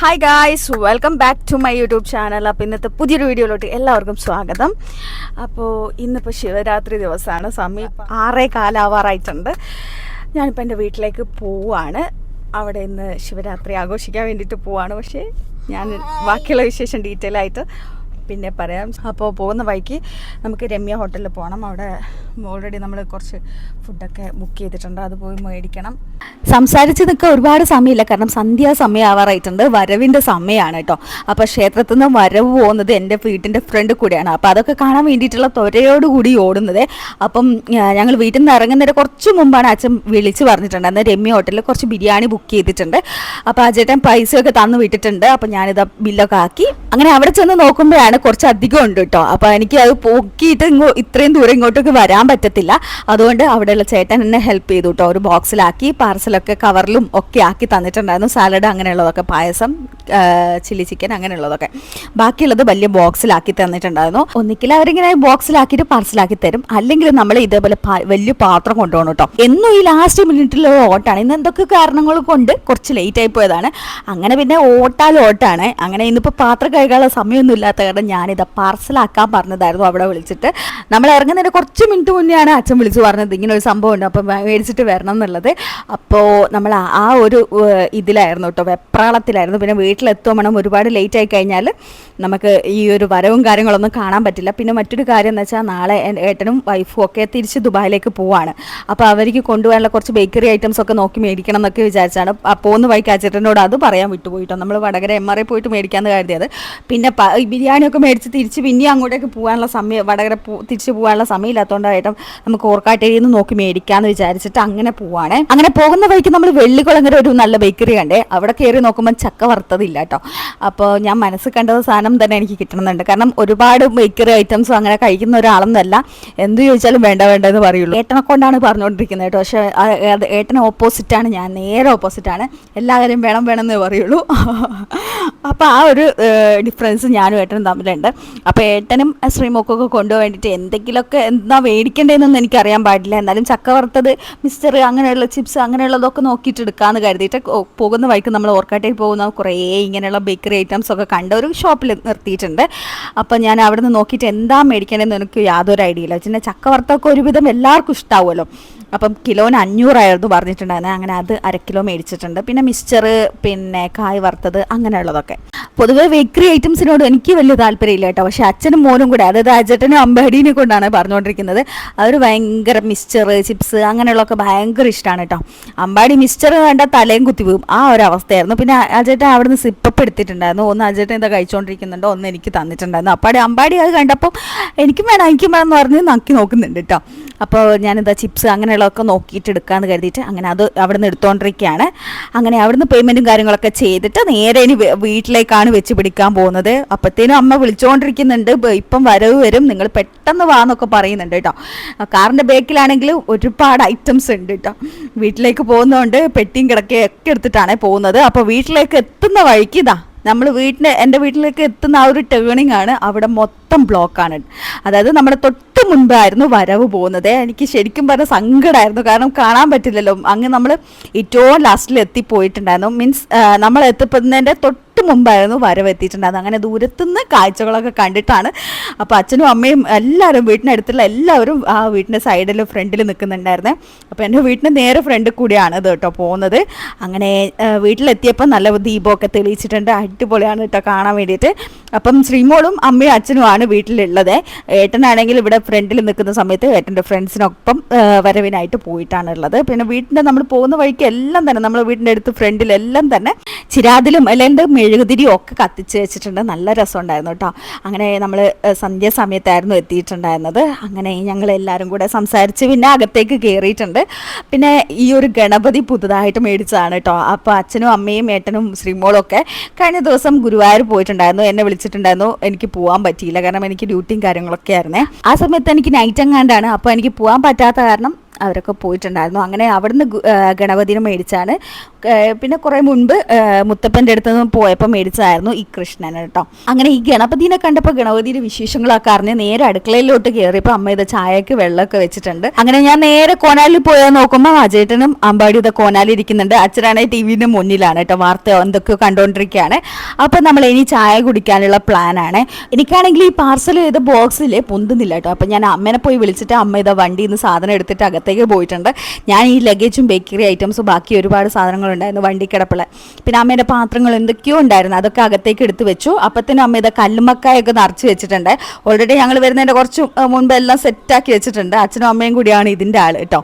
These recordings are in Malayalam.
Hi guys welcome back to my YouTube channel അപ്പോൾ ഇന്നത്തെ പുതിയൊരു വീഡിയോയിലോട്ട് എല്ലാവർക്കും സ്വാഗതം. അപ്പോൾ ഇന്നിപ്പോൾ ശിവരാത്രി ദിവസമാണ്. സമയം ആറേ കാലാവാറായിട്ടുണ്ട്. ഞാനിപ്പോൾ എന്റെ വീട്ടിലേക്ക് പോവാണ്. അവിടെ ഇന്ന് ശിവരാത്രി ആഘോഷിക്കാൻ വേണ്ടിയിട്ട് പോവാണ്. പക്ഷേ ഞാൻ ബാക്കിയുള്ള വിശേഷം ഡീറ്റെയിൽ ആയിട്ട് പിന്നെ പറയാം. അപ്പോൾ പോകുന്ന വഴിക്ക് നമുക്ക് രമ്യ ഹോട്ടലിൽ പോകണം അവിടെ ഓൾറെഡി നമ്മൾ കുറച്ച് ഫുഡൊക്കെ ബുക്ക് ചെയ്തിട്ടുണ്ട്. അത് പോയി മേടിക്കണം. സംസാരിച്ച് നിൽക്കാൻ ഒരുപാട് സമയമില്ല. കാരണം സന്ധ്യാ ആവാറായിട്ടുണ്ട് വരവിന്റെ സമയമാണ് കേട്ടോ. അപ്പോൾ ക്ഷേത്രത്തിൽ നിന്ന് വരവ് പോകുന്നത് എന്റെ വീട്ടിന്റെ ഫ്രണ്ട് കൂടിയാണ്. അപ്പോൾ അതൊക്കെ കാണാൻ വേണ്ടിയിട്ടുള്ള തൊരയോടുകൂടി ഓടുന്നത്. അപ്പം ഞങ്ങൾ വീട്ടിൽ നിന്ന് ഇറങ്ങുന്നതിന് കുറച്ച് മുമ്പാണ് അച്ഛൻ വിളിച്ച് പറഞ്ഞിട്ടുണ്ട്. അന്ന് രമ്യ ഹോട്ടലിൽ കുറച്ച് ബിരിയാണി ബുക്ക് ചെയ്തിട്ടുണ്ട്. അപ്പോൾ ആ ചേട്ടൻ പൈസയൊക്കെ തന്നു വിട്ടിട്ടുണ്ട്. അപ്പോൾ ഞാനിത് ബില്ലൊക്കെ ആക്കി. അങ്ങനെ അവിടെ ചെന്ന് നോക്കുമ്പോഴാണ് കുറച്ച് അധികം ഉണ്ട് കേട്ടോ അപ്പോൾ എനിക്ക് അത് പൊക്കിയിട്ട് ഇങ്ങോ ഇത്രയും ദൂരം ഇങ്ങോട്ടേക്ക് വരാൻ പറ്റത്തില്ല. അതുകൊണ്ട് അവിടെയുള്ള ചേട്ടൻ എന്നെ ഹെൽപ്പ് ചെയ്തു കേട്ടോ ഒരു ബോക്സിലാക്കി പാർസലൊക്കെ കവറിലും ഒക്കെ ആക്കി തന്നിട്ടുണ്ടായിരുന്നു. സാലഡ് അങ്ങനെയുള്ളതൊക്കെ പായസം ചില്ലി ചിക്കൻ അങ്ങനെയുള്ളതൊക്കെ. ബാക്കിയുള്ളത് വലിയ ബോക്സിലാക്കി തന്നിട്ടുണ്ടായിരുന്നു. ഒന്നിക്കിൽ അവരിങ്ങനെ ബോക്സിലാക്കിയിട്ട് പാർസലാക്കി തരും. അല്ലെങ്കിൽ നമ്മൾ ഇതേപോലെ വലിയ പാത്രം കൊണ്ടുപോകണം കേട്ടോ എന്നും ഈ ലാസ്റ്റ് മിനിറ്റിലുള്ള ഓട്ടാണ്. ഇന്ന് എന്തൊക്കെ കാരണങ്ങൾ കൊണ്ട് കുറച്ച് ലേറ്റ് ആയി പോയതാണ്. അങ്ങനെ പിന്നെ ഓട്ടാൽ ഓട്ടാണ് അങ്ങനെ ഇന്നിപ്പോൾ പാത്രം കഴുകാനുള്ള സമയമൊന്നും ഇല്ലാത്ത കാരണം ഞാനിത് പാർസലാക്കാൻ പറഞ്ഞതായിരുന്നു അവിടെ വിളിച്ചിട്ട്. നമ്മൾ ഇറങ്ങുന്നതിന് കുറച്ച് മിനിറ്റ് മുന്നെയാണ് അച്ഛൻ വിളിച്ചു പറഞ്ഞത്. ഇങ്ങനെ ഒരു സംഭവം ഉണ്ട് അപ്പം മേടിച്ചിട്ട് വരണം എന്നുള്ളത്. അപ്പോൾ നമ്മൾ ആ- ഒരു ഇതിലായിരുന്നു കേട്ടോ. വെപ്രാളത്തിലായിരുന്നു. പിന്നെ വീട്ടിലെത്തുമ്പോൾ വേണം. ഒരുപാട് ലേറ്റ് ആയി കഴിഞ്ഞാൽ നമുക്ക് ഈ ഒരു വരവും കാര്യങ്ങളൊന്നും കാണാൻ പറ്റില്ല. പിന്നെ മറ്റൊരു കാര്യം എന്ന് വെച്ചാൽ നാളെ ഏട്ടനും വൈഫും ഒക്കെ തിരിച്ച് ദുബായിലേക്ക് പോവാണ്. അപ്പോൾ അവർക്ക് കൊണ്ടുപോകാനുള്ള കുറച്ച് ബേക്കറി ഐറ്റംസ് ഒക്കെ നോക്കി മേടിക്കണം എന്നൊക്കെ വിചാരിച്ചാണ്. പോകുന്ന വൈക്ക് ആ അത് പറയാൻ വിട്ടുപോയിട്ടോ നമ്മൾ വടകര എം ആർ ഐ പോയിട്ട് മേടിക്കാമെന്ന് കരുതിയത്. പിന്നെ പ- ബിരിയാണിയൊക്കെ മേടിച്ച് തിരിച്ച് പിന്നെയും അങ്ങോട്ടേക്ക് പോകാനുള്ള സമയം വടകര പോ- തിരിച്ച് പോകാനുള്ള സമയമില്ലാത്തതുകൊണ്ടായിട്ടും നമുക്ക് ഓർക്കാട്ടേരിയിൽ നിന്ന് നോക്കി മേടിക്കാമെന്ന് വിചാരിച്ചിട്ട് അങ്ങനെ പോവാണ്. അങ്ങനെ പോകുന്ന വഴിക്ക് നമ്മൾ വെള്ളിക്കുളങ്ങര ഒരു നല്ല ബേക്കറി കണ്ടേ. അവിടെ കയറി നോക്കുമ്പോൾ ചക്ക വറുത്തതില്ല കേട്ടോ. അപ്പോൾ ഞാൻ മനസ്സ് കണ്ടത് സാധനം തന്നെ എനിക്ക് കിട്ടണമെന്നുണ്ട്. കാരണം ഒരുപാട് ബേക്കറി ഐറ്റംസും അങ്ങനെ കഴിക്കുന്ന ഒരാളെന്നല്ല. എന്ത് ചോദിച്ചാലും വേണ്ട വേണ്ട എന്ന് പറയുള്ളൂ. ഏട്ടനെ കൊണ്ടാണ് പറഞ്ഞുകൊണ്ടിരിക്കുന്നത് കേട്ടോ. പക്ഷേ ഏട്ടനെ ഓപ്പോസിറ്റാണ് ഞാൻ നേരെ ഓപ്പോസിറ്റാണ് എല്ലാ കാര്യം വേണം വേണം എന്നേ പറയുള്ളൂ. അപ്പോൾ ആ ഒരു ഡിഫറൻസ് ഞാനും ഏട്ടനും തമ്മിലുണ്ട് അപ്പോൾ ഏട്ടനും ശ്രീമോക്കൊക്കെ കൊണ്ടുപോകാൻ വേണ്ടിയിട്ട് എന്തെങ്കിലുമൊക്കെ എന്താ മേടിക്കേണ്ടതെന്നൊന്നും എനിക്കറിയാൻ പാടില്ല. എന്നാലും ചക്ക വറുത്തത് മിസ്റ്റർ അങ്ങനെയുള്ള ചിപ്സ് അങ്ങനെയുള്ളതൊക്കെ നോക്കിയിട്ട് എടുക്കാമെന്ന് കരുതിയിട്ട് പോകുന്ന വഴിക്ക് നമ്മൾ ഓർക്കാട്ടേക്ക് പോകുന്ന കുറേ ഇങ്ങനെയുള്ള ബേക്കറി ഐറ്റംസ് ഒക്കെ കണ്ട ഒരു ഷോപ്പിൽ നിർത്തിയിട്ടുണ്ട്. അപ്പോൾ ഞാൻ അവിടെ നിന്ന് നോക്കിയിട്ട് എന്താ മേടിക്കേണ്ടതെന്ന് എനിക്ക് യാതൊരു ഐഡിയ ഇല്ല പിന്നെ ചക്ക വറുത്തൊക്കെ ഒരുവിധം എല്ലാവർക്കും ഇഷ്ടാവുമല്ലോ. അപ്പം കിലോന് അഞ്ഞൂറായിരുന്നു പറഞ്ഞിട്ടുണ്ടായിരുന്നത് അങ്ങനെ അത് അര കിലോ മേടിച്ചിട്ടുണ്ട്. പിന്നെ മിക്സ്ചർ പിന്നെ കായ് വറുത്തത് അങ്ങനെയുള്ളതൊക്കെ. പൊതുവേ ബേക്കറി ഐറ്റംസിനോട് എനിക്ക് വലിയ താല്പര്യമില്ല കേട്ടോ. പക്ഷെ അച്ഛനും മോനും കൂടെ അതായത് അജട്ടനും അമ്പടീനെ കൊണ്ടാണ് പറഞ്ഞുകൊണ്ടിരിക്കുന്നത് അവർ ഭയങ്കര മിക്സ്ചർ ചിപ്സ് അങ്ങനെയുള്ളതൊക്കെ ഭയങ്കര ഇഷ്ടമാണ് കേട്ടോ. അമ്പാടി മിക്സ്ചർ വേണ്ട തലയും കുത്തി പോകും ആ ഒരു അവസ്ഥയായിരുന്നു പിന്നെ അജേട്ടൻ അവിടുന്ന് സിപ്പപ്പ് എടുത്തിട്ടുണ്ടായിരുന്നു ഒന്ന് അജേട്ടൻ എന്താ കഴിച്ചുകൊണ്ടിരിക്കുന്നുണ്ടോ ഒന്ന് എനിക്ക് തന്നിട്ടുണ്ടായിരുന്നു. അപ്പാടി അമ്പാടി അത് കണ്ടപ്പോൾ എനിക്കും വേണം എനിക്കും വേണം എന്ന് പറഞ്ഞ് നക്കി നോക്കുന്നുണ്ട് കേട്ടോ. അപ്പോൾ ഞാനെന്താ ചിപ്സ് അങ്ങനെയുള്ളതൊക്കെ നോക്കിയിട്ട് എടുക്കാമെന്ന് കരുതിയിട്ട് അങ്ങനെ അത് അവിടുന്ന് എടുത്തുകൊണ്ടിരിക്കുകയാണ് അങ്ങനെ അവിടുന്ന് പേയ്മെന്റും കാര്യങ്ങളൊക്കെ ചെയ്തിട്ട് നേരെ ഇനി വീട്ടിലേക്കാണ് വെച്ച് പിടിക്കാൻ പോകുന്നത്. അപ്പോഴത്തേനും അമ്മ വിളിച്ചുകൊണ്ടിരിക്കുന്നുണ്ട് ഇപ്പം വരവ് വരും. നിങ്ങൾ പെട്ടെന്ന് വാ എന്നൊക്കെ പറയുന്നുണ്ട് കേട്ടോ. കാറിന്റെ ബാക്കിലാണെങ്കിൽ ഒരുപാട് ഐറ്റംസ് ഉണ്ട് കേട്ടോ. വീട്ടിലേക്ക് പോകുന്നതുകൊണ്ട് പെട്ടിയും കിടക്കയൊക്കെ എടുത്തിട്ടാണ് പോകുന്നത്. അപ്പോൾ വീട്ടിലേക്ക് എത്തുന്ന വഴിക്ക് ഇതാ നമ്മൾ വീട്ടിന് എന്റെ വീട്ടിലേക്ക് എത്തുന്ന ആ ഒരു ടേണിംഗ് ആണ് അവിടെ മൊത്തം ബ്ലോക്കാണ് അതായത് നമ്മുടെ തൊട്ട് മുൻപായിരുന്നു വരവ് പോകുന്നത്. എനിക്ക് ശരിക്കും പറഞ്ഞ സങ്കടമായിരുന്നു കാരണം കാണാൻ പറ്റില്ലല്ലോ. അങ്ങ് നമ്മൾ ഏറ്റവും ലാസ്റ്റിൽ എത്തിപ്പോയിട്ടുണ്ടായിരുന്നു. മീൻസ് നമ്മൾ എത്തിപ്പെടുന്നതിന്റെ തൊട്ട് മുമ്പായിരുന്നു വരവ് എത്തിയിട്ടുണ്ടായിരുന്നത് അങ്ങനെ ദൂരത്തുനിന്ന് കാഴ്ചകളൊക്കെ കണ്ടിട്ടാണ്. അപ്പോൾ അച്ഛനും അമ്മയും എല്ലാവരും അടുത്തുള്ള എല്ലാവരും ആ വീട്ടിന്റെ സൈഡിൽ ഫ്രണ്ടിൽ നിൽക്കുന്നുണ്ടായിരുന്നേ അപ്പോൾ എന്റെ വീട്ടിന്റെ നേരെ ഫ്രണ്ട് കൂടിയാണ് ഇത് കേട്ടോ പോകുന്നത്. അങ്ങനെ വീട്ടിലെത്തിയപ്പോൾ നല്ല ദീപമൊക്കെ തെളിയിച്ചിട്ടുണ്ട്. അടിപൊളിയാണ് കേട്ടോ കാണാൻ വേണ്ടിയിട്ട്. അപ്പം ശ്രീമോളും അമ്മയും അച്ഛനുമാണ് വീട്ടിലുള്ളത്. ഏട്ടനാണെങ്കിൽ ഇവിടെ ഫ്രണ്ടിൽ നിൽക്കുന്ന സമയത്ത് ഏട്ടന്റെ ഫ്രണ്ട്സിനൊപ്പം വരവിനായിട്ട് പോയിട്ടാണ് ഉള്ളത്. പിന്നെ വീട്ടിന്റെ നമ്മൾ പോകുന്ന വഴിക്ക് എല്ലാം തന്നെ നമ്മൾ വീടിന്റെ അടുത്ത് ഫ്രണ്ടിലെല്ലാം തന്നെ ചിരാതിലും അല്ലെങ്കിൽ മെഴുകുതിരിയും ഒക്കെ കത്തിച്ച് വെച്ചിട്ടുണ്ട്. നല്ല രസമുണ്ടായിരുന്നു കേട്ടോ. അങ്ങനെ നമ്മൾ സന്ധ്യ സമയത്തായിരുന്നു എത്തിയിട്ടുണ്ടായിരുന്നത്. അങ്ങനെ ഞങ്ങൾ എല്ലാവരും കൂടെ സംസാരിച്ച് പിന്നെ അകത്തേക്ക് കയറിയിട്ടുണ്ട് പിന്നെ ഈ ഒരു ഗണപതി പുതുതായിട്ട് മേടിച്ചതാണ് കേട്ടോ. അപ്പോൾ അച്ഛനും അമ്മയും ഏട്ടനും ശ്രീമോളും ഒക്കെ കഴിഞ്ഞ ദിവസം ഗുരുവായൂർ പോയിട്ടുണ്ടായിരുന്നു. എന്നെ വിളിച്ചിട്ടുണ്ടായിരുന്നു എനിക്ക് പോകാൻ പറ്റിയില്ല. കാരണം എനിക്ക് ഡ്യൂട്ടിയും കാര്യങ്ങളൊക്കെ ആയിരുന്നേ. ആ സമയത്ത് എനിക്ക് നൈറ്റ് എങ്ങാണ്ടാണ്. അപ്പോൾ എനിക്ക് പോകാൻ പറ്റാത്ത കാരണം അവരൊക്കെ പോയിട്ടുണ്ടായിരുന്നു. അങ്ങനെ അവിടുന്ന് ഗണപതിനെ മേടിച്ചാണ്. പിന്നെ കുറേ മുൻപ് മുത്തപ്പന്റെ അടുത്ത് നിന്ന് പോയപ്പോൾ മേടിച്ചതായിരുന്നു ഈ കൃഷ്ണൻ കേട്ടോ. അങ്ങനെ ഈ ഗണപതിനെ കണ്ടപ്പോൾ ഗണപതിയുടെ വിശേഷങ്ങളൊക്കെ അറിഞ്ഞ് നേരെ അടുക്കളയിലോട്ട് കയറിയപ്പോൾ അമ്മ ഇത് ചായക്ക് വെള്ളമൊക്കെ വെച്ചിട്ടുണ്ട്. അങ്ങനെ ഞാൻ നേരെ കോനാലിൽ പോയാൽ നോക്കുമ്പോൾ അജേട്ടനും അമ്പാടി ഇത് കോനാലിൽ ഇരിക്കുന്നുണ്ട്. അച്ഛനാണെങ്കിൽ ടി വിന്റെ മുന്നിലാണ് കേട്ടോ. വാർത്ത എന്തൊക്കെ കണ്ടുകൊണ്ടിരിക്കുകയാണ് അപ്പോൾ നമ്മൾ ഇനി ചായ കുടിക്കാനുള്ള പ്ലാനാണ്. എനിക്കാണെങ്കിൽ ഈ പാർസൽ ചെയ്ത ബോക്സിൽ പൊന്തുന്നില്ല കേട്ടോ. അപ്പോൾ ഞാൻ അമ്മേനെ പോയി വിളിച്ചിട്ട് അമ്മ ഇതാ വണ്ടിയിൽ നിന്ന് സാധനം എടുത്തിട്ട് അകത്തേക്ക് പോയിട്ടുണ്ട്. ഞാൻ ഈ ലഗേജും ബേക്കറി ഐറ്റംസും ബാക്കി ഒരുപാട് സാധനങ്ങളുണ്ടായിരുന്നു വണ്ടി കിടപ്പിള പിന്നെ അമ്മയുടെ പാത്രങ്ങൾ എന്തൊക്കെയോ ഉണ്ടായിരുന്നു അതൊക്കെ അകത്തേക്ക് എടുത്ത് വെച്ചു. അപ്പത്തിനും അമ്മ ഇത് കല്ലുമക്കായൊക്കെ നിറച്ച് വെച്ചിട്ടുണ്ട്. ഓൾറെഡി ഞങ്ങൾ വരുന്നതിന്റെ കുറച്ച് മുൻപ് എല്ലാം സെറ്റാക്കി വെച്ചിട്ടുണ്ട്. അച്ഛനും അമ്മയും കൂടിയാണ് ഇതിന്റെ ആൾ കേട്ടോ.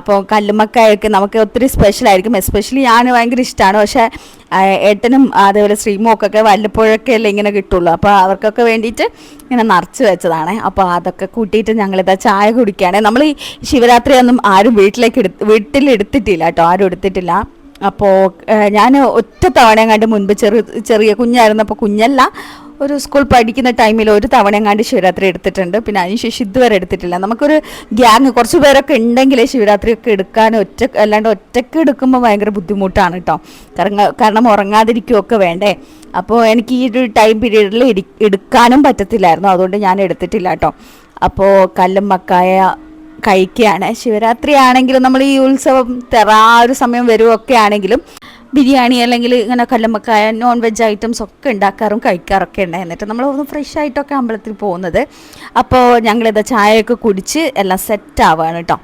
അപ്പോൾ കല്ലുമക്കായൊക്കെ നമുക്ക് ഒത്തിരി സ്പെഷ്യൽ ആയിരിക്കും. എസ്പെഷ്യലി ഞാൻ ഭയങ്കര ഇഷ്ടമാണ് പക്ഷേ ഏട്ടനും അതേപോലെ ശ്രീമോക്കൊക്കെ വല്ലപ്പോഴൊക്കെ അല്ലേ ഇങ്ങനെ കിട്ടുള്ളൂ. അപ്പോൾ അവർക്കൊക്കെ വേണ്ടിയിട്ട് ഇങ്ങനെ നിറച്ച് വെച്ചതാണ്. അപ്പോൾ അതൊക്കെ കൂട്ടിയിട്ട് ഞങ്ങളിതാ ചായ കുടിക്കുകയാണ്. നമ്മൾ ഈ ശിവരാത്രി ഒന്നും ആരും വീട്ടിലേക്ക് എടുത്ത് വീട്ടിലെടുത്തിട്ടില്ല കേട്ടോ. ആരും എടുത്തിട്ടില്ല. അപ്പോൾ ഞാൻ ഒറ്റ തവണ കണ്ട് മുൻപ് ചെറു ചെറിയ കുഞ്ഞായിരുന്നപ്പോൾ കുഞ്ഞല്ല. ഒരു സ്കൂൾ പഠിക്കുന്ന ടൈമിൽ ഒരു തവണ എങ്ങാണ്ട് ശിവരാത്രി എടുത്തിട്ടുണ്ട്. പിന്നെ അതിനുശേഷം ഇതുവരെ എടുത്തിട്ടില്ല. നമുക്കൊരു ഗ്യാങ് കുറച്ച് പേരൊക്കെ ഉണ്ടെങ്കിൽ ശിവരാത്രി ഒക്കെ എടുക്കാൻ ഒറ്റ അല്ലാണ്ട് ഒറ്റയ്ക്ക് എടുക്കുമ്പോൾ ഭയങ്കര ബുദ്ധിമുട്ടാണ് കേട്ടോ കാരണം കാരണം ഉറങ്ങാതിരിക്കുകയൊക്കെ വേണ്ടേ. അപ്പോൾ എനിക്ക് ഈ ഒരു ടൈം പീരീഡിൽ എടുക്കാനും പറ്റത്തില്ലായിരുന്നു. അതുകൊണ്ട് ഞാൻ എടുത്തിട്ടില്ല കേട്ടോ അപ്പോൾ കല്ലും മക്കായ കഴിക്കുകയാണ് ശിവരാത്രി ആണെങ്കിലും നമ്മൾ ഈ ഉത്സവം തെറ ആ ഒരു സമയം വരുമൊക്കെ ആണെങ്കിലും ബിരിയാണി അല്ലെങ്കിൽ ഇങ്ങനെ കല്ലമ്മക്കായ നോൺ വെജ് ഐറ്റംസ് ഒക്കെ ഉണ്ടാക്കാറും കഴിക്കാറൊക്കെ ഉണ്ടായിരുന്നിട്ട് നമ്മൾ ഒന്ന് ഫ്രഷ് ആയിട്ടൊക്കെ അമ്പലത്തിൽ പോകുന്നത്. അപ്പോൾ ഞങ്ങളിതാ ചായയൊക്കെ കുടിച്ച് എല്ലാം സെറ്റ് ആവുകയാണ് കേട്ടോ.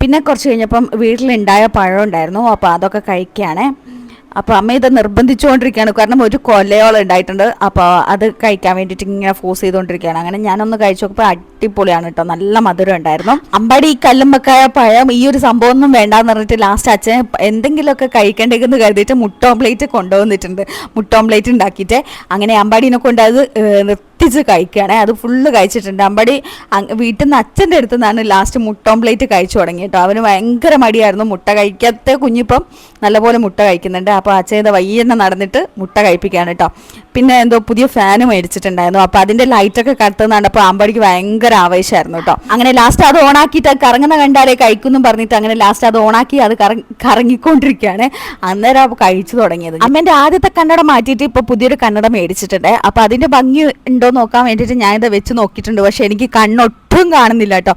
പിന്നെ കുറച്ച് കഴിഞ്ഞപ്പം വീട്ടിലുണ്ടായ പഴം ഉണ്ടായിരുന്നു. അപ്പോൾ അതൊക്കെ കഴിക്കുകയാണ് അപ്പോൾ അമ്മ ഇത് നിർബന്ധിച്ചുകൊണ്ടിരിക്കുകയാണ്. കാരണം ഒരു കൊലയോളം ഉണ്ടായിട്ടുണ്ട്. അപ്പോൾ അത് കഴിക്കാൻ വേണ്ടിയിട്ട് ഇങ്ങനെ ഫോഴ്സ് ചെയ്തുകൊണ്ടിരിക്കുകയാണ്. അങ്ങനെ ഞാനൊന്ന് കഴിച്ചു നോക്കുമ്പോൾ അടിപൊളിയാണ് കേട്ടോ. നല്ല മധുരം ഉണ്ടായിരുന്നു. അമ്പാടി ഈ കല്ലുമ്പക്കായ പഴം ഈ ഒരു സംഭവം ഒന്നും വേണ്ടാന്ന് പറഞ്ഞിട്ട് ലാസ്റ്റ് അച്ഛൻ എന്തെങ്കിലുമൊക്കെ കഴിക്കേണ്ടതെന്ന് കരുതിയിട്ട് മുട്ട ഓംപ്ലേറ്റ് കൊണ്ടുവന്നിട്ടുണ്ട്. മുട്ട ഓംപ്ലേറ്റ് ഉണ്ടാക്കിയിട്ട്. അങ്ങനെ അമ്പാടിനെ കൊണ്ട് അത് നിർത്തിച്ച് കഴിക്കുകയാണ്. അത് ഫുള്ള് കഴിച്ചിട്ടുണ്ട്. അമ്പടി വീട്ടിൽ നിന്ന് അച്ഛന്റെ അടുത്ത് നിന്നാണ് ലാസ്റ്റ് മുട്ട ഓംപ്ലേറ്റ് കഴിച്ചു തുടങ്ങി കേട്ടോ അവന് ഭയങ്കര മടിയായിരുന്നു മുട്ട കഴിക്കാത്ത കുഞ്ഞിപ്പം നല്ലപോലെ മുട്ട കഴിക്കുന്നുണ്ട്. അപ്പോൾ അച്ഛൻ ഇത് വയ്യന്നെ നടന്നിട്ട് മുട്ട കഴിപ്പിക്കുകയാണ് കേട്ടോ പിന്നെ എന്തോ പുതിയ ഫാന് മേടിച്ചിട്ടുണ്ടായിരുന്നു. അപ്പോൾ അതിന്റെ ലൈറ്റൊക്കെ കത്തുന്നതാണ് അപ്പോൾ അമ്പാടിക്ക് ഭയങ്കര ആവേശമായിരുന്നു കേട്ടോ അങ്ങനെ ലാസ്റ്റ് അത് ഓണാക്കിയിട്ട് കറങ്ങുന്ന കണ്ടാലേ കഴിക്കുന്നു പറഞ്ഞിട്ട് അങ്ങനെ ലാസ്റ്റ് അത് ഓണാക്കി അത് കറങ്ങിക്കൊണ്ടിരിക്കുകയാണ് അന്നേരം അപ്പൊ കഴിച്ചു തുടങ്ങിയത്. അമ്മേന്റെ ആദ്യത്തെ കണ്ണട മാറ്റിയിട്ട് ഇപ്പോൾ പുതിയൊരു കണ്ണട മേടിച്ചിട്ടുണ്ട്. അപ്പോൾ അതിന്റെ ഭംഗി ഉണ്ടോ നോക്കാൻ വേണ്ടിയിട്ട് ഞാനിത് വെച്ച് നോക്കിയിട്ടുണ്ട്. പക്ഷേ എനിക്ക് കണ്ണൊട്ടും കാണുന്നില്ല കേട്ടോ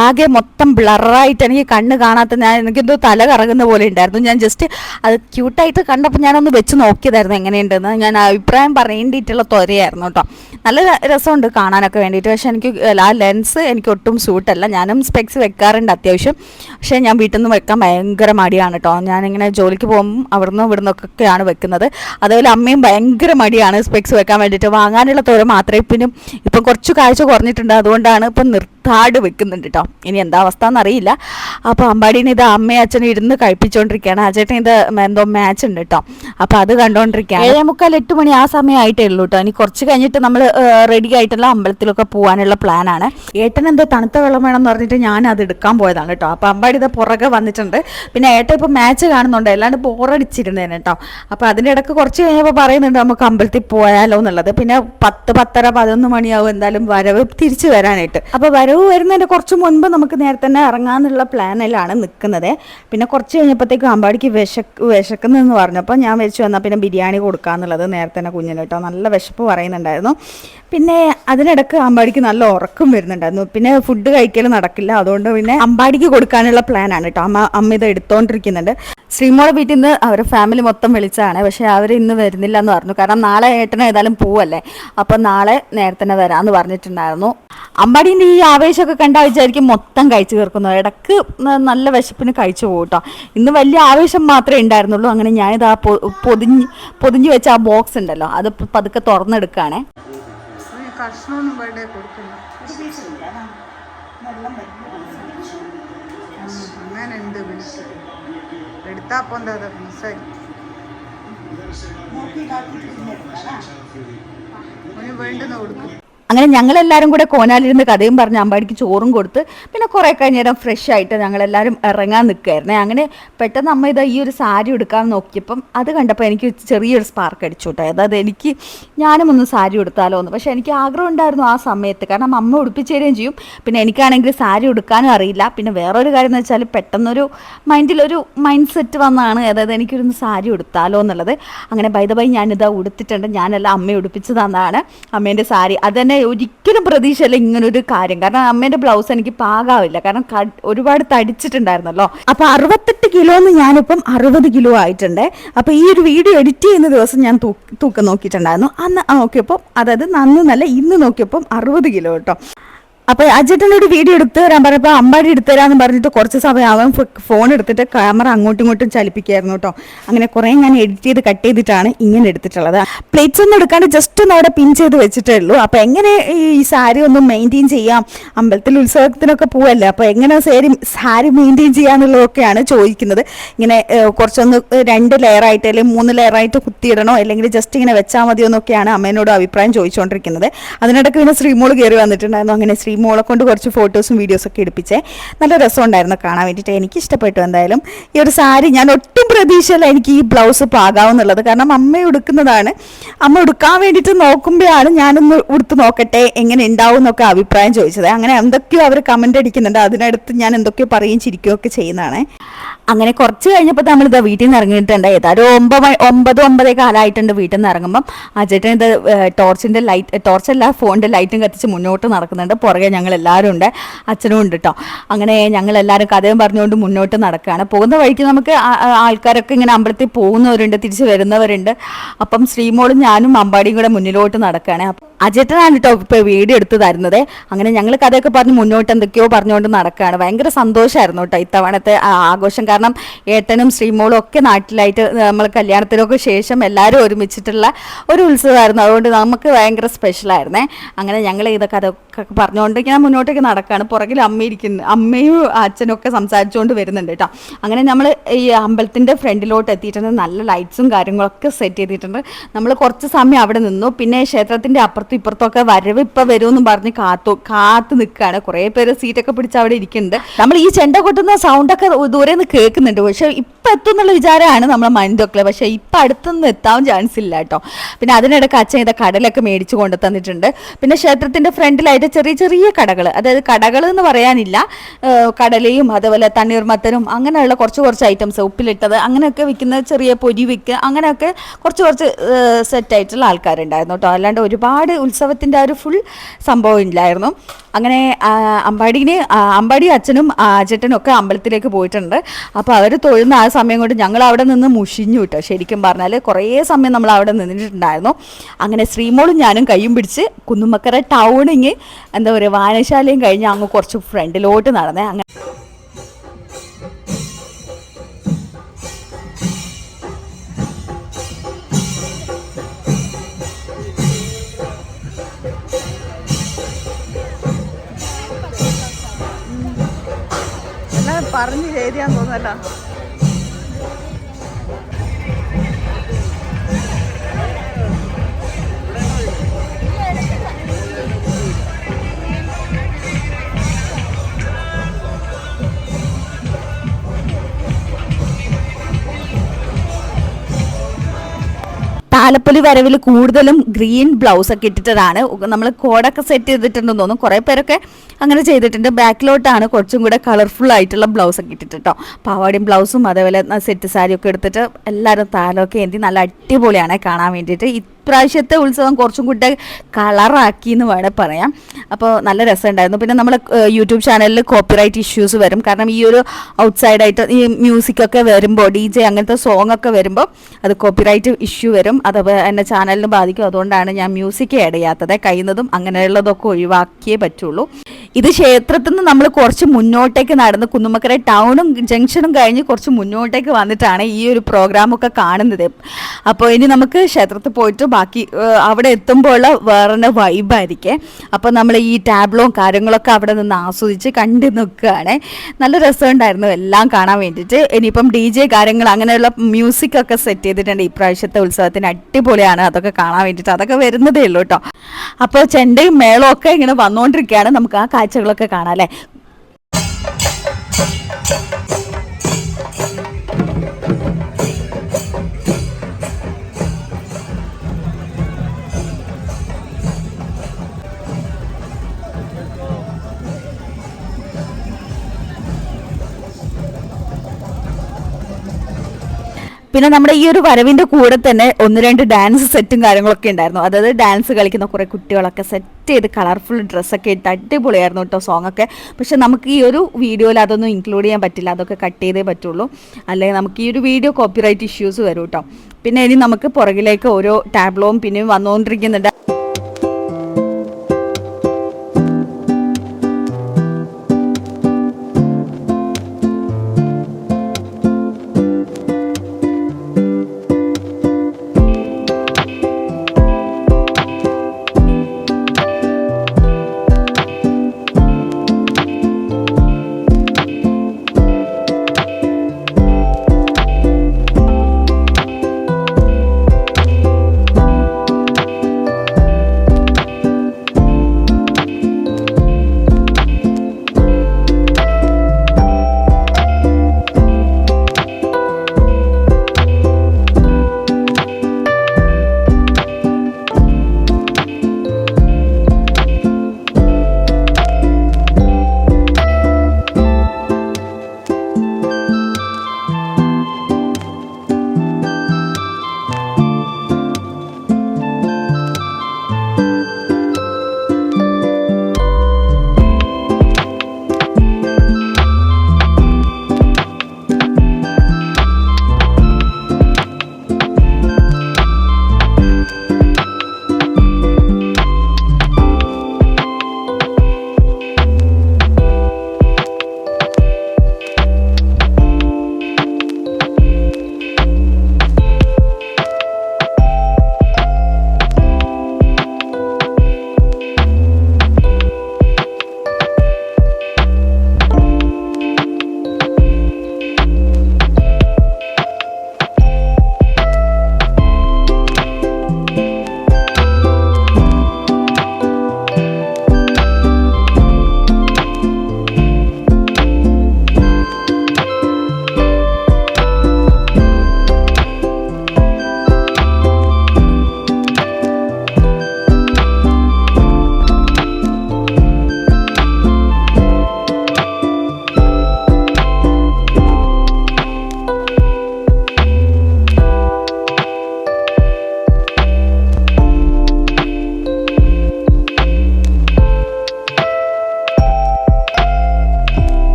ആകെ മൊത്തം ബ്ലറായിട്ട് എനിക്ക് കണ്ണ് കാണാത്ത ഞാൻ എനിക്കെന്തോ തല കറങ്ങുന്ന പോലെ ഉണ്ടായിരുന്നു. ഞാൻ ജസ്റ്റ് അത് ക്യൂട്ടായിട്ട് കണ്ടപ്പോൾ ഞാനൊന്ന് വെച്ച് നോക്കിയതായിരുന്നു എങ്ങനെയുണ്ടെന്ന്. ഞാൻ അഭിപ്രായം പറയേണ്ടിയിട്ടുള്ള ത്വരയായിരുന്നു കേട്ടോ. നല്ല രസമുണ്ട് കാണാനൊക്കെ വേണ്ടിയിട്ട്. പക്ഷെ എനിക്ക് ആ ലെൻസ് എനിക്ക് ഒട്ടും സൂട്ടല്ല ഞാനും സ്പെക്സ് വെക്കാറുണ്ട് അത്യാവശ്യം. പക്ഷേ ഞാൻ വീട്ടിൽ നിന്ന് വെക്കാൻ ഭയങ്കര മടിയാണ് കേട്ടോ. ഞാനിങ്ങനെ ജോലിക്ക് പോകുമ്പോൾ അവിടുന്ന് ഇവിടുന്നൊക്കെയാണ് വെക്കുന്നത്. അതേപോലെ അമ്മയും ഭയങ്കര മടിയാണ് സ്പെക്സ് വെക്കാൻ വേണ്ടിയിട്ട്. വാങ്ങാനുള്ള ത്വര മാത്രമേ പിന്നെ ഇപ്പം കുറച്ച് കാഴ്ച കുറഞ്ഞിട്ടുണ്ട്. അതുകൊണ്ടാണ് ഇപ്പം നിർത്താട് വെക്കുന്നുണ്ട് കേട്ടോ ഇനി എന്താ അവസ്ഥ എന്നറിയില്ല അപ്പോൾ അമ്പാടീനെ ഇത് അമ്മയും അച്ഛനും ഇരുന്ന് കഴിപ്പിച്ചുകൊണ്ടിരിക്കുകയാണ് അച്ഛട്ടൻ ഇത് എന്തോ മാച്ച് ഉണ്ട് കേട്ടോ അപ്പോൾ അത് കണ്ടുകൊണ്ടിരിക്കുകയാണ് ഏഴേ മുക്കാൽ എട്ട് മണി ആ സമയമായിട്ടേ ഉള്ളൂ കേട്ടോ ഇനി കുറച്ച് കഴിഞ്ഞിട്ട് നമ്മൾ റെഡി ആയിട്ടുള്ള അമ്പലത്തിലൊക്കെ പോകാനുള്ള പ്ലാനാണ് ഏട്ടൻ എന്തോ തണുത്ത വെള്ളം വേണമെന്ന് പറഞ്ഞിട്ട് ഞാൻ അത് എടുക്കാൻ പോയതാണ് കേട്ടോ അപ്പോൾ അമ്പാടി ഇത് പുറകെ വന്നിട്ടുണ്ട്. പിന്നെ ഏട്ടൻ ഇപ്പോൾ മാച്ച് കാണുന്നുണ്ട്. അല്ലാണ്ട് ബോറടിച്ചിരുന്നേനെ കേട്ടോ അപ്പോൾ അതിന്റെ ഇടയ്ക്ക് കുറച്ച് കഴിഞ്ഞപ്പോൾ പറയുന്നുണ്ട് നമുക്ക് അമ്പലത്തിൽ പോയാലോ എന്നുള്ളത് പിന്നെ പത്ത് പത്തര പതിനൊന്ന് മണിയാവും എന്തായാലും വരവ് തിരിച്ചു വരാനായിട്ട്. അപ്പോൾ വരവ് വരുന്നതിന്റെ കുറച്ച് മുൻപ് നമുക്ക് നേരത്തെ തന്നെ ഇറങ്ങാമെന്നുള്ള പ്ലാനിലാണ് നിൽക്കുന്നത്. പിന്നെ കുറച്ച് കഴിഞ്ഞപ്പോഴത്തേക്കും അമ്പാടിക്ക് വിശക്ക് വിശക്കുന്നെന്ന് പറഞ്ഞപ്പോൾ ഞാൻ വെച്ച് വന്നാൽ പിന്നെ ബിരിയാണി കൊടുക്കാമെന്നുള്ളത് നേരത്തെ തന്നെ കുഞ്ഞിന് കേട്ടോ. നല്ല വിശപ്പ് പറയുന്നുണ്ടായിരുന്നു. പിന്നെ അതിനിടക്ക് അമ്പാടിക്ക് നല്ല ഉറക്കം വരുന്നുണ്ടായിരുന്നു. പിന്നെ ഫുഡ് കഴിക്കൽ നടക്കില്ല. അതുകൊണ്ട് പിന്നെ അമ്പാടിക്ക് കൊടുക്കാനുള്ള പ്ലാനാണ് കേട്ടോ. അമ്മ അമ്മ ഇത് എടുത്തോണ്ടിരിക്കുന്നുണ്ട്. ശ്രീമോളെ വീട്ടിൽ നിന്ന് അവരുടെ ഫാമിലി മൊത്തം വിളിച്ചതാണ്. പക്ഷേ അവർ ഇന്ന് വരുന്നില്ല എന്ന് പറഞ്ഞു. കാരണം നാളെ ഏട്ടനെ ഏതായാലും പോവല്ലേ? അപ്പം നാളെ നേരത്തെ തന്നെ വരാമെന്ന് പറഞ്ഞിട്ടുണ്ടായിരുന്നു. അമ്പാടീന്റെ ഈ ആവേശമൊക്കെ കണ്ടാൽ വിചാരിക്കും മൊത്തം കഴിച്ചു തീർക്കുന്നത് ഇടയ്ക്ക് നല്ല വിശപ്പിന് കഴിച്ചു പോകട്ടോ കേട്ടോ ഇന്ന് വലിയ ആവേശം മാത്രമേ ഉണ്ടായിരുന്നുള്ളൂ. അങ്ങനെ ഞാനിത് ആ പൊതിഞ്ഞ് പൊതിഞ്ഞ് വെച്ച ആ ബോക്സ് ഉണ്ടല്ലോ അത് പതുക്കെ തുറന്നെടുക്കുകയാണേ കഷ്ണമൊന്നും ഉണ്ട് എടുത്താ വേണ്ടുന്ന കൊടുക്കും. അങ്ങനെ ഞങ്ങളെല്ലാവരും കൂടെ കോനാലിരുന്ന് കഥയും പറഞ്ഞ് അമ്പാടിക്ക് ചോറും കൊടുത്ത് പിന്നെ കുറേ കഴിഞ്ഞേരം ഫ്രഷ് ആയിട്ട് ഞങ്ങളെല്ലാവരും ഇറങ്ങാൻ നിൽക്കുമായിരുന്നേ അങ്ങനെ പെട്ടെന്ന് അമ്മ ഇതാ ഈ ഒരു സാരി എടുക്കാൻ നോക്കിയപ്പം അത് കണ്ടപ്പോൾ എനിക്ക് ചെറിയൊരു സ്പാർക്ക് അടിച്ചു കേട്ടോ അതായത് എനിക്ക് ഞാനും ഒന്ന് സാരി ഉടുത്താലോ എന്ന് പക്ഷേ എനിക്ക് ആഗ്രഹം ഉണ്ടായിരുന്നു ആ സമയത്ത്. കാരണം അമ്മ ഉടുപ്പിച്ച് തരികയും ചെയ്യും. പിന്നെ എനിക്കാണെങ്കിൽ സാരി ഉടുക്കാനും അറിയില്ല. പിന്നെ വേറൊരു കാര്യം എന്ന് വെച്ചാൽ പെട്ടെന്നൊരു മൈൻഡിലൊരു മൈൻഡ് സെറ്റ് വന്നാണ് അതായത് എനിക്കൊരു സാരി ഉടുത്താലോ എന്നുള്ളത്. അങ്ങനെ ബൈ ദ ബൈ ഞാനിതാ ഉടുത്തിട്ടുണ്ട്. ഞാനല്ല ഉടുപ്പിച്ചു തന്നാണ് അമ്മേന്റെ സാരി. അതെന്നെ ഒരിക്കലും പ്രതീക്ഷയില്ല ഇങ്ങനൊരു കാര്യം. കാരണം അമ്മേന്റെ ബ്ലൗസ് എനിക്ക് പാകാവില്ല. കാരണം ഒരുപാട് തടിച്ചിട്ടുണ്ടായിരുന്നല്ലോ. അപ്പോൾ അറുപത്തെട്ട് കിലോ എന്ന് ഞാനിപ്പം അറുപത് കിലോ ആയിട്ടുണ്ട്. അപ്പോൾ ഈ ഒരു വീഡിയോ എഡിറ്റ് ചെയ്യുന്ന ദിവസം ഞാൻ തൂക്കം നോക്കിയിട്ടുണ്ടായിരുന്നു. അന്ന് നോക്കിയപ്പോൾ അതായത് നന്ന് നല്ല ഇന്ന് നോക്കിയപ്പം അറുപത് കിലോ കേട്ടോ. അപ്പോൾ ഒരു വീഡിയോ എടുത്ത് തരാൻ പറഞ്ഞപ്പോൾ അമ്പാടി എടുത്തു പറഞ്ഞിട്ട് കുറച്ച് സമയം അവൻ ഫോൺ എടുത്തിട്ട് ക്യാമറ അങ്ങോട്ടും ഇങ്ങോട്ടും ചലിപ്പിക്കായിരുന്നു കേട്ടോ അങ്ങനെ കുറേ ഞാൻ എഡിറ്റ് ചെയ്ത് കട്ട് ചെയ്തിട്ടാണ് ഇങ്ങനെ എടുത്തിട്ടുള്ളത്. പ്ലേറ്റ്സ് ഒന്നും എടുക്കാണ്ട് ജസ്റ്റ് ഒന്ന് അവിടെ പിൻ ചെയ്ത് വെച്ചിട്ടേ ഉള്ളൂ. അപ്പോൾ എങ്ങനെ ഈ സാരി ഒന്ന് മെയിന്റെയിൻ ചെയ്യാം? അമ്പലത്തിൽ ഉത്സവത്തിനൊക്കെ പോവല്ലേ? അപ്പോൾ എങ്ങനെ സാരി സാരി മെയിന്റെയിൻ ചെയ്യാന്നുള്ളതൊക്കെയാണ് ചോദിക്കുന്നത്. ഇങ്ങനെ കുറച്ചൊന്ന് രണ്ട് ലെയറായിട്ട് അല്ലെങ്കിൽ മൂന്ന് ലെയറായിട്ട് കുത്തിയിടണോ? അല്ലെങ്കിൽ ജസ്റ്റ് ഇങ്ങനെ വെച്ചാൽ മതിയോ എന്നൊക്കെയാണ് അമ്മേനോട് അഭിപ്രായം ചോദിച്ചുകൊണ്ടിരിക്കുന്നത് അതിനിടയ്ക്ക് പിന്നെ ശ്രീമോൾ കയറി വന്നിട്ടുണ്ടായിരുന്നു. അങ്ങനെ ശ്രീമോളെ കൊണ്ട് കുറച്ച് ഫോട്ടോസും വീഡിയോസും ഒക്കെ എടുപ്പിച്ചേ. നല്ല രസമുണ്ടായിരുന്നു കാണാൻ വേണ്ടിയിട്ട്. എനിക്ക് ഇഷ്ടപ്പെട്ടു എന്തായാലും. ഈ ഒരു സാരി ഞാൻ ഒട്ടും പ്രതീക്ഷയില്ല എനിക്ക് ഈ ബ്ലൗസ് പാകാവുന്നുള്ളത്. കാരണം അമ്മ ഉടുക്കുന്നതാണ്. അമ്മ ഉടുക്കാൻ വേണ്ടിയിട്ട് നോക്കുമ്പോഴാണ് ഞാനൊന്ന് ഉടുത്ത് നോക്കട്ടെ എങ്ങനെ ഉണ്ടാവും എന്നൊക്കെ അഭിപ്രായം ചോദിച്ചത്. അങ്ങനെ എന്തൊക്കെയോ അവർ കമന്റ് അടിക്കുന്നുണ്ട്. അതിനടുത്ത് ഞാൻ എന്തൊക്കെയോ പറയുകയും ചിരിക്കുകയൊക്കെ ചെയ്യുന്നതാണ്. അങ്ങനെ കുറച്ച് കഴിഞ്ഞപ്പോൾ നമ്മൾ ഇതാ വീട്ടിൽ നിന്ന് ഇറങ്ങിയിട്ടുണ്ട്. ഏതായാലും ഒമ്പത് ഒമ്പത് ഒമ്പതേ കാലമായിട്ടുണ്ട് വീട്ടിൽ നിന്ന് ഇറങ്ങുമ്പം. അജേട്ടൻ ഇത് ടോർച്ചിന്റെ ലൈറ്റ് ടോർച്ചല്ല ഫോണിന്റെ ലൈറ്റും കത്തിച്ച് മുന്നോട്ട് നടക്കുന്നുണ്ട്. പുറകെ ഞങ്ങൾ എല്ലാവരും ഉണ്ട്. അച്ഛനും ഉണ്ട് കേട്ടോ അങ്ങനെ ഞങ്ങൾ എല്ലാവരും കഥയും പറഞ്ഞുകൊണ്ട് മുന്നോട്ട് നടക്കുകയാണ്. പോകുന്ന വഴിക്ക് നമുക്ക് ആൾക്കാരൊക്കെ ഇങ്ങനെ അമ്പലത്തിൽ പോകുന്നവരുണ്ട് തിരിച്ച് വരുന്നവരുണ്ട്. അപ്പം ശ്രീമോളും ഞാനും അമ്പാടിയും കൂടെ മുന്നിലോട്ട് നടക്കുകയാണ്. അജേട്ടനാണ് കേട്ടോ ഇപ്പോൾ വീഡിയോ എടുത്ത് തരുന്നത് അങ്ങനെ ഞങ്ങൾ കഥയൊക്കെ പറഞ്ഞ് മുന്നോട്ട് എന്തൊക്കെയോ പറഞ്ഞുകൊണ്ട് നടക്കുകയാണ്. ഭയങ്കര സന്തോഷമായിരുന്നു കേട്ടോ ഇത്തവണത്തെ ആഘോഷം. കാരണം ഏട്ടനും ശ്രീമോളും ഒക്കെ നാട്ടിലായിട്ട് നമ്മൾ കല്യാണത്തിനൊക്കെ ശേഷം എല്ലാവരും ഒരുമിച്ചിട്ടുള്ള ഒരു ഉത്സവമായിരുന്നു. അതുകൊണ്ട് നമുക്ക് ഭയങ്കര സ്പെഷ്യലായിരുന്നേ അങ്ങനെ ഞങ്ങൾ ഇതൊക്കെ അതൊക്കെ പറഞ്ഞുകൊണ്ട് ഞാൻ മുന്നോട്ടേക്ക് നടക്കുകയാണ് പുറകിൽ അമ്മ ഇരിക്കുന്നു അമ്മയും അച്ഛനും ഒക്കെ സംസാരിച്ചുകൊണ്ട് വരുന്നുണ്ട് കേട്ടോ. അങ്ങനെ നമ്മൾ ഈ അമ്പലത്തിന്റെ ഫ്രണ്ടിലോട്ട് എത്തിയിട്ടുണ്ട്. നല്ല ലൈറ്റ്സും കാര്യങ്ങളൊക്കെ സെറ്റ് ചെയ്തിട്ടുണ്ട്. നമ്മൾ കുറച്ച് സമയം അവിടെ നിന്നു. പിന്നെ ക്ഷേത്രത്തിന്റെ അപ്പുറത്തും ഇപ്പുറത്തൊക്കെ വരവ് ഇപ്പം വരുമെന്ന് പറഞ്ഞ് കാത്തു കാത്തു നിൽക്കുകയാണ് കുറേ പേര് സീറ്റൊക്കെ പിടിച്ച് അവിടെ ഇരിക്കുന്നുണ്ട്. നമ്മൾ ഈ ചെണ്ട കൊട്ടുന്ന സൗണ്ടൊക്കെ ദൂരെ നിന്ന് കേൾക്കുന്നുണ്ട്. പക്ഷേ ഇപ്പം എത്തും എന്നുള്ള വിചാരമാണ് നമ്മളെ മൈൻഡൊക്കെ പക്ഷേ ഇപ്പം അടുത്തൊന്നും എത്താൻ ചാൻസ് ഇല്ല കേട്ടോ. പിന്നെ അതിനിടയ്ക്ക് അച്ഛൻ ഇതാ കടലൊക്കെ മേടിച്ച് കൊണ്ടു തന്നിട്ടുണ്ട്. പിന്നെ ക്ഷേത്രത്തിന്റെ ഫ്രണ്ടിലായിട്ട് ചെറിയ ചെറിയ കടകൾ അതായത് കടകൾ എന്ന് പറയാനില്ല. കടലയും അതുപോലെ തണ്ണീർമത്തനും അങ്ങനെയുള്ള കുറച്ച് കുറച്ച് ഐറ്റംസ് ഉപ്പിലിട്ടത് അങ്ങനെയൊക്കെ വിൽക്കുന്ന ചെറിയ പൊരി വിൽക്കുക അങ്ങനെയൊക്കെ കുറച്ച് കുറച്ച് സെറ്റായിട്ടുള്ള ആൾക്കാരുണ്ടായിരുന്നു കേട്ടോ. അല്ലാണ്ട് ഒരുപാട് ഉത്സവത്തിന്റെ ആ ഒരു ഫുൾ സംഭവം ഇല്ലായിരുന്നു. അങ്ങനെ അമ്പാടിനെ അമ്പാടി അച്ഛനും ചേട്ടനും ഒക്കെ അമ്പലത്തിലേക്ക് പോയിട്ടുണ്ട്. അപ്പോൾ അവർ തൊഴുന്ന ആ സമയം കൊണ്ട് ഞങ്ങൾ അവിടെ നിന്ന് മുഷിഞ്ഞു കേട്ടോ ശരിക്കും പറഞ്ഞാൽ കുറേ സമയം നമ്മൾ അവിടെ നിന്നിട്ടുണ്ടായിരുന്നു. അങ്ങനെ ശ്രീമോളും ഞാനും കയ്യും പിടിച്ച് കുന്നുമക്കര ടൗണിങ് എന്താ പറയുക വായനശാലയും കഴിഞ്ഞ് അങ്ങ് കുറച്ച് ഫ്രണ്ടിലോട്ട് നടന്നേ. അങ്ങനെ പറഞ്ഞു ചെയ്തിയാന്ന് തോന്നല്ലോ താലപ്പൊലി വരവിൽ കൂടുതലും ഗ്രീൻ ബ്ലൗസ് ഒക്കെ ഇട്ടിട്ടതാണ്. നമ്മൾ കോഡൊക്കെ സെറ്റ് ചെയ്തിട്ടുണ്ടെന്ന് തോന്നുന്നു. കുറേ പേരൊക്കെ അങ്ങനെ ചെയ്തിട്ടുണ്ട്. ബാക്കിലോട്ടാണ് കുറച്ചും കൂടെ കളർഫുൾ ആയിട്ടുള്ള ബ്ലൗസ് ഒക്കെ ഇട്ടിട്ട് പാവാടിയും ബ്ലൗസും അതേപോലെ സെറ്റ് സാരിയൊക്കെ എടുത്തിട്ട് എല്ലാവരും താലമൊക്കെ എന്തി നല്ല അടിപൊളിയാണ് കാണാൻ വേണ്ടിയിട്ട്. ഇപ്രാവശ്യത്തെ ഉത്സവം കുറച്ചും കൂടെ കളറാക്കി എന്ന് വേണേൽ പറയാം. അപ്പോൾ നല്ല രസമുണ്ടായിരുന്നു. പിന്നെ നമ്മൾ യൂട്യൂബ് ചാനലിൽ കോപ്പിറൈറ്റ് ഇഷ്യൂസ് വരും. കാരണം ഈ ഒരു ഔട്ട്സൈഡായിട്ട് ഈ മ്യൂസിക്കൊക്കെ വരുമ്പോൾ ഡി ജെ അങ്ങനത്തെ സോങ് ഒക്കെ വരുമ്പോൾ അത് കോപ്പിറൈറ്റ് ഇഷ്യൂ വരും. അത് എന്നെ ചാനലിന് ബാധിക്കും. അതുകൊണ്ടാണ് ഞാൻ മ്യൂസിക് ആഡ് ചെയ്യാത്തത്. കഴിയുന്നതും അങ്ങനെയുള്ളതൊക്കെ ഒഴിവാക്കിയേ പറ്റുള്ളൂ. ഇത് ക്ഷേത്രത്തിൽ നിന്ന് നമ്മൾ കുറച്ച് മുന്നോട്ടേക്ക് നടന്ന് കുന്നുമക്കര ടൗണും ജംഗ്ഷനും കഴിഞ്ഞ് കുറച്ച് മുന്നോട്ടേക്ക് വന്നിട്ടാണ് ഈ ഒരു പ്രോഗ്രാമൊക്കെ കാണുന്നത്. അപ്പോൾ ഇനി നമുക്ക് ക്ഷേത്രത്തിൽ പോയിട്ട് ബാക്കി അവിടെ എത്തുമ്പോൾ വേറെ വൈബായിരിക്കേ അപ്പോൾ നമ്മൾ ഈ ടാബ്ലോം കാര്യങ്ങളൊക്കെ അവിടെ നിന്ന് ആസ്വദിച്ച് കണ്ടു നിൽക്കുകയാണ്. നല്ല രസമുണ്ടായിരുന്നു എല്ലാം കാണാൻ വേണ്ടിയിട്ട്. ഇനിയിപ്പം ഡി ജെ കാര്യങ്ങൾ അങ്ങനെയുള്ള മ്യൂസിക് ഒക്കെ സെറ്റ് ചെയ്തിട്ടുണ്ട്. ഇപ്രാവശ്യത്തെ ഉത്സവത്തിന് അടിപൊളിയാണ്. അതൊക്കെ കാണാൻ വേണ്ടിയിട്ട് അതൊക്കെ വരുന്നതേ ഉള്ളൂ കേട്ടോ. അപ്പോൾ ചെണ്ടയും മേളവും ഒക്കെ ഇങ്ങനെ വന്നുകൊണ്ടിരിക്കുകയാണ് നമുക്ക് ആ കാഴ്ചകളൊക്കെ കാണാം അല്ലേ? പിന്നെ നമ്മുടെ ഈ ഒരു വരവിന്റെ കൂടെ തന്നെ ഒന്ന് രണ്ട് ഡാൻസ് സെറ്റും കാര്യങ്ങളൊക്കെ ഉണ്ടായിരുന്നു. അതായത് ഡാൻസ് കളിക്കുന്ന കുറെ കുട്ടികളൊക്കെ സെറ്റ് ചെയ്ത് കളർഫുൾ ഡ്രസ്സൊക്കെ ഇട്ട് അടിപൊളിയായിരുന്നു കേട്ടോ സോങ് ഒക്കെ. പക്ഷെ നമുക്ക് ഈ ഒരു വീഡിയോയിൽ അതൊന്നും ഇൻക്ലൂഡ് ചെയ്യാൻ പറ്റില്ല. അതൊക്കെ കട്ട് ചെയ്തേ പറ്റുള്ളൂ. അല്ലെങ്കിൽ നമുക്ക് ഈ ഒരു വീഡിയോ കോപ്പിറൈറ്റ് ഇഷ്യൂസ് വരും കേട്ടോ പിന്നെ ഇനി നമുക്ക് പുറകിലേക്ക് ഓരോ ടാബ്ലോവും പിന്നെയും വന്നുകൊണ്ടിരിക്കുന്നുണ്ട്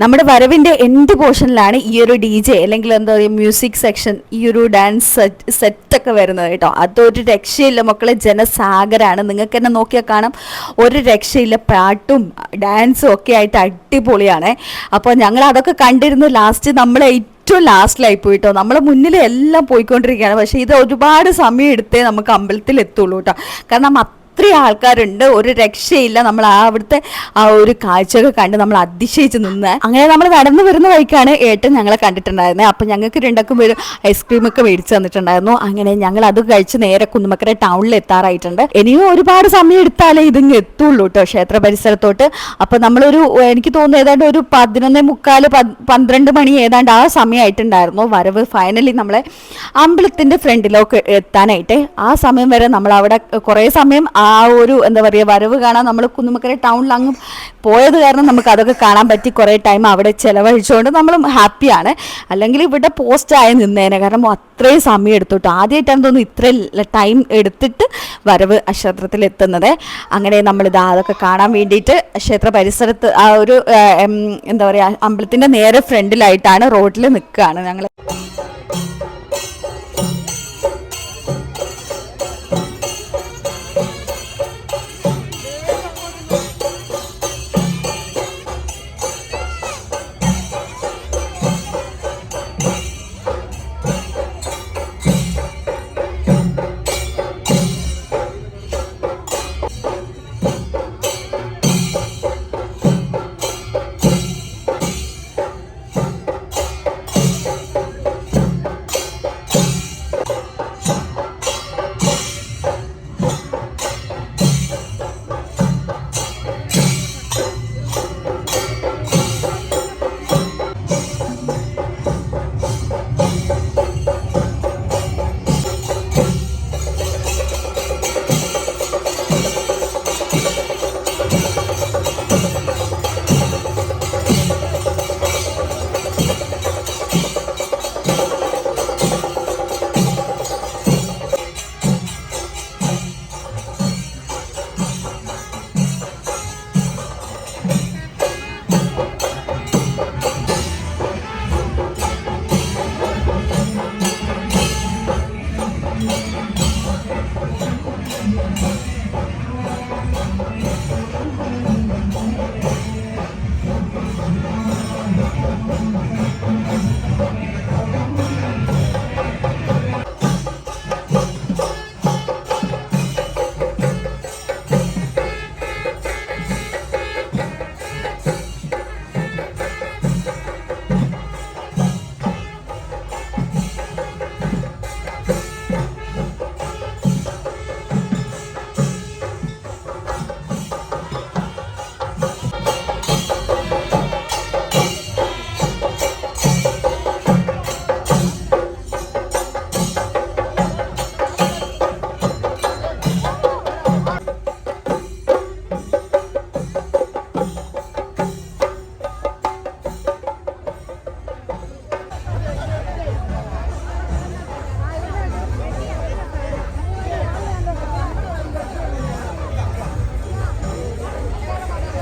നമ്മുടെ വരവിന്റെ എൻഡ് പോർഷനിലാണ് ഈ ഒരു ഡി ജെ അല്ലെങ്കിൽ എന്താ പറയുക മ്യൂസിക് സെക്ഷൻ ഈ ഒരു ഡാൻസ് സെറ്റ് ഒക്കെ വരുന്നത് കേട്ടോ. അതൊരു രക്ഷയില്ല മക്കളെ. ജനസാഗരാണ്. നിങ്ങൾക്ക് തന്നെ നോക്കിയാൽ കാണാം. ഒരു രക്ഷയില്ല. പാട്ടും ഡാൻസും ഒക്കെ ആയിട്ട് അടിപൊളിയാണ്. അപ്പോൾ ഞങ്ങൾ അതൊക്കെ കണ്ടിരുന്നു ലാസ്റ്റ് നമ്മൾ ഏറ്റവും ലാസ്റ്റിലായി പോയിട്ടോ നമ്മളെ മുന്നിൽ എല്ലാം പോയിക്കൊണ്ടിരിക്കുകയാണ്. പക്ഷേ ഇത് ഒരുപാട് സമയം എടുത്തേ നമുക്ക് അമ്പലത്തിൽ എത്തുള്ളൂ കേട്ടോ. കാരണം അത്രയും ആൾക്കാരുണ്ട്. ഒരു രക്ഷയില്ല. നമ്മൾ ആ അവിടുത്തെ ആ ഒരു കാഴ്ചയൊക്കെ കണ്ട് നമ്മൾ അതിശയിച്ച് നിന്ന്. അങ്ങനെ നമ്മൾ നടന്നു വരുന്ന വഴിക്കാണ് ഏട്ടൻ ഞങ്ങളെ കണ്ടിട്ടുണ്ടായിരുന്നത് അപ്പം ഞങ്ങൾക്ക് രണ്ടാക്കും ഒരു ഐസ്ക്രീം ഒക്കെ മേടിച്ച് തന്നിട്ടുണ്ടായിരുന്നു. അങ്ങനെ ഞങ്ങൾ അത് കഴിച്ച് നേരെ കുന്നുമക്കര ടൗണിൽ എത്താറായിട്ടുണ്ട്. ഇനിയും ഒരുപാട് സമയം എടുത്താലേ ഇതിങ്ങ് എത്തുള്ളൂ കേട്ടോ ക്ഷേത്ര പരിസരത്തോട്ട്. അപ്പൊ നമ്മളൊരു എനിക്ക് തോന്നുന്നു ഏതാണ്ട് ഒരു പതിനൊന്നേ മുക്കാൽ പത്- പന്ത്രണ്ട് മണി ഏതാണ്ട് ആ സമയമായിട്ടുണ്ടായിരുന്നു. വരവ് ഫൈനലി നമ്മളെ അമ്പലത്തിന്റെ ഫ്രണ്ടിലൊക്കെ എത്താനായിട്ട്. ആ സമയം വരെ നമ്മൾ അവിടെ കുറേ സമയം ആ ഒരു എന്താ പറയുക വരവ് കാണാൻ നമ്മൾ കുന്നുമക്കര ടൗണിൽ അങ്ങ് പോയത് കാരണം നമുക്ക് അതൊക്കെ കാണാൻ പറ്റി. കുറേ ടൈം അവിടെ ചിലവഴിച്ചുകൊണ്ട് നമ്മൾ ഹാപ്പിയാണ് അല്ലെങ്കിൽ ഇവിടെ പോസ്റ്റായി നിന്നേനെ. കാരണം അത്രയും സമയം എടുത്തോട്ട്. ആദ്യമായിട്ടാണ് തോന്നുന്നു ഇത്രയും ടൈം എടുത്തിട്ട് വരവ് ക്ഷേത്രത്തിൽ എത്തുന്നത്. അങ്ങനെ നമ്മൾ ഇതാ അതൊക്കെ കാണാൻ വേണ്ടിയിട്ട് ക്ഷേത്ര പരിസരത്ത് ആ ഒരു എന്താ പറയുക അമ്പലത്തിന്റെ നേരെ ഫ്രണ്ടിലായിട്ടാണ് റോഡിൽ നിൽക്കുകയാണ് ഞങ്ങൾ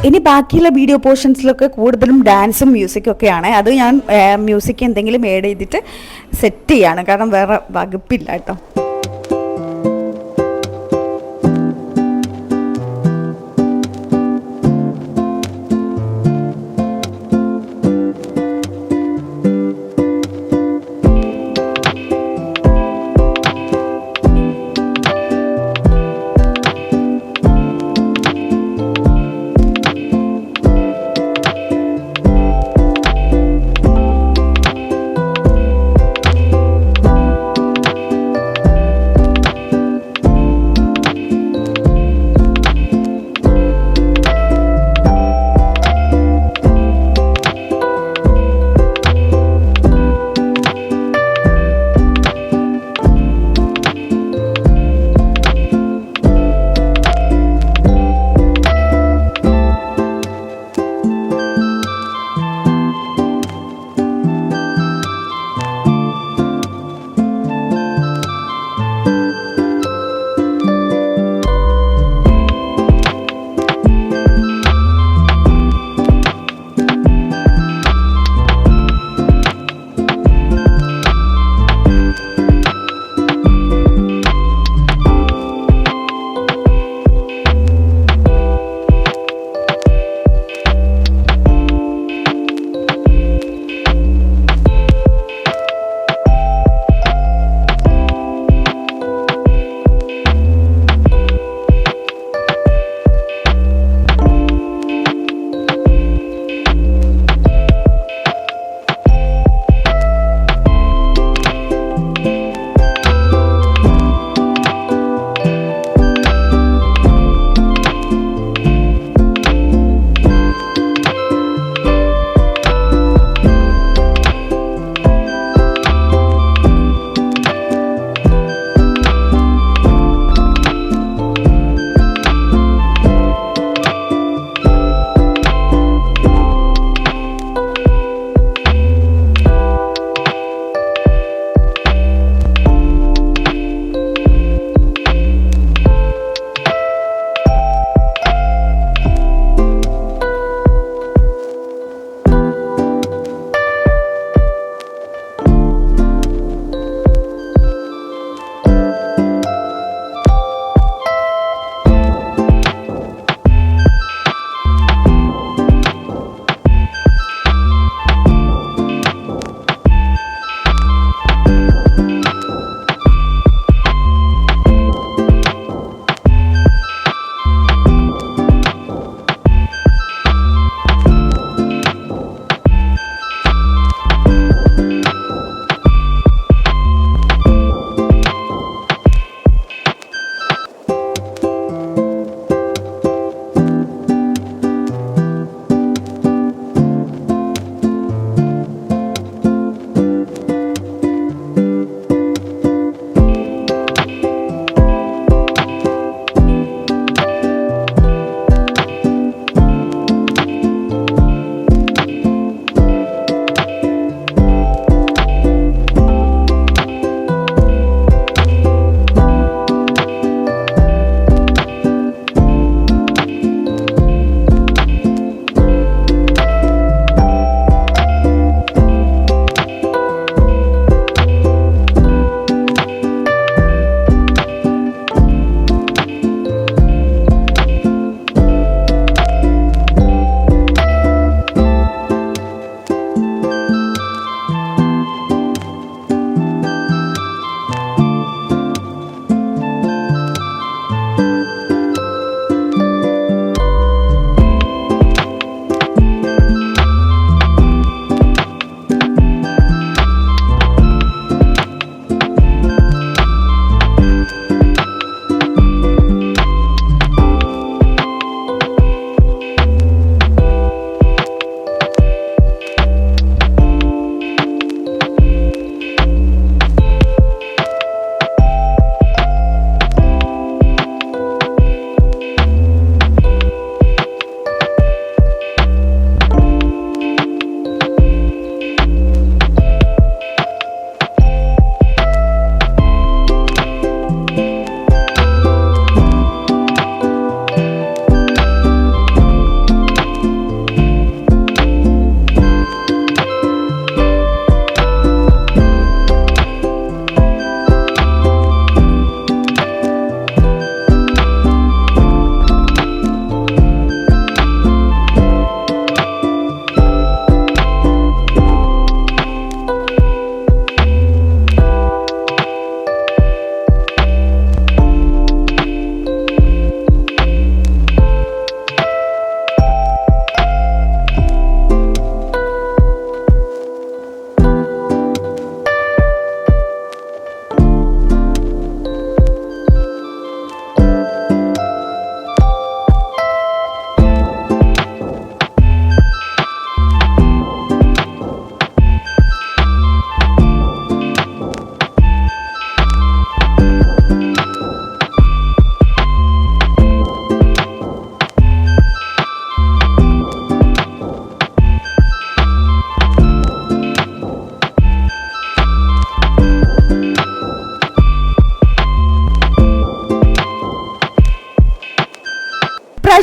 ഇനി ബാക്കിയുള്ള വീഡിയോ പോർഷൻസിലൊക്കെ കൂടുതലും ഡാൻസും മ്യൂസിക്കും ഒക്കെയാണ്. അത് ഞാൻ മ്യൂസിക് എന്തെങ്കിലും ഏഡ് ചെയ്തിട്ട് സെറ്റ് ചെയ്യാണ്. കാരണം വേറെ വകുപ്പില്ല കേട്ടോ.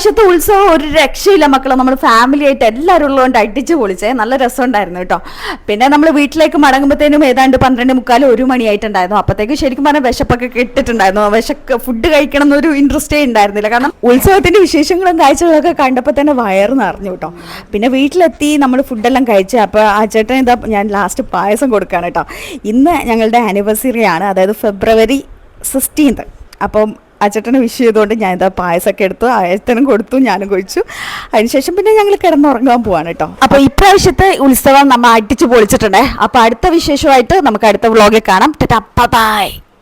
ഇപ്രാവശ്യത്തെ ഉത്സവം ഒരു രക്ഷയില്ല മക്കളെ. നമ്മൾ ഫാമിലി ആയിട്ട് എല്ലാവരും ഉള്ളതുകൊണ്ട് അടിച്ച് പൊളിച്ചേ. നല്ല രസമുണ്ടായിരുന്നു കേട്ടോ. പിന്നെ നമ്മൾ വീട്ടിലേക്ക് മടങ്ങുമ്പോഴത്തേനും ഏതാണ്ട് പന്ത്രണ്ട് മുക്കാൽ ഒരു മണിയായിട്ടുണ്ടായിരുന്നു. അപ്പോഴത്തേക്ക് ശരിക്കും പറഞ്ഞാൽ വിശപ്പൊക്കെ കിട്ടിട്ടുണ്ടായിരുന്നു. വിശക്ക് ഫുഡ് കഴിക്കണം എന്നൊരു ഇൻട്രസ്റ്റേ ഉണ്ടായിരുന്നില്ല. കാരണം ഉത്സവത്തിന്റെ വിശേഷങ്ങളും കാഴ്ചകളൊക്കെ കണ്ടപ്പോൾ തന്നെ വയറ് നിറഞ്ഞു കേട്ടോ. പിന്നെ വീട്ടിലെത്തി നമ്മൾ ഫുഡെല്ലാം കഴിച്ചു അപ്പോൾ ആ ചേട്ടൻ ഇതാ ഞാൻ ലാസ്റ്റ് പായസം കൊടുക്കുകയാണ് കേട്ടോ. ഇന്ന് ഞങ്ങളുടെ ആനിവേഴ്സറി ആണ്. അതായത് ഫെബ്രുവരി സിക്സ്റ്റീൻത് അപ്പം അച്ചട്ടനെ വിഷ് ചെയ്തുകൊണ്ട് ഞാൻ ഇതാ പായസമൊക്കെ എടുത്തു അയച്ചനും കൊടുത്തു ഞാനും കഴിച്ചു. അതിനുശേഷം പിന്നെ ഞങ്ങൾ കിടന്നുറങ്ങാൻ പോവാണ് കേട്ടോ. അപ്പോൾ ഇപ്രാവശ്യത്തെ ഉത്സവം നമ്മൾ അടിച്ചു പൊളിച്ചിട്ടുണ്ടേ. അപ്പോൾ അടുത്ത വിശേഷമായിട്ട് നമുക്ക് അടുത്ത വ്ളോഗിൽ കാണാം. ബൈ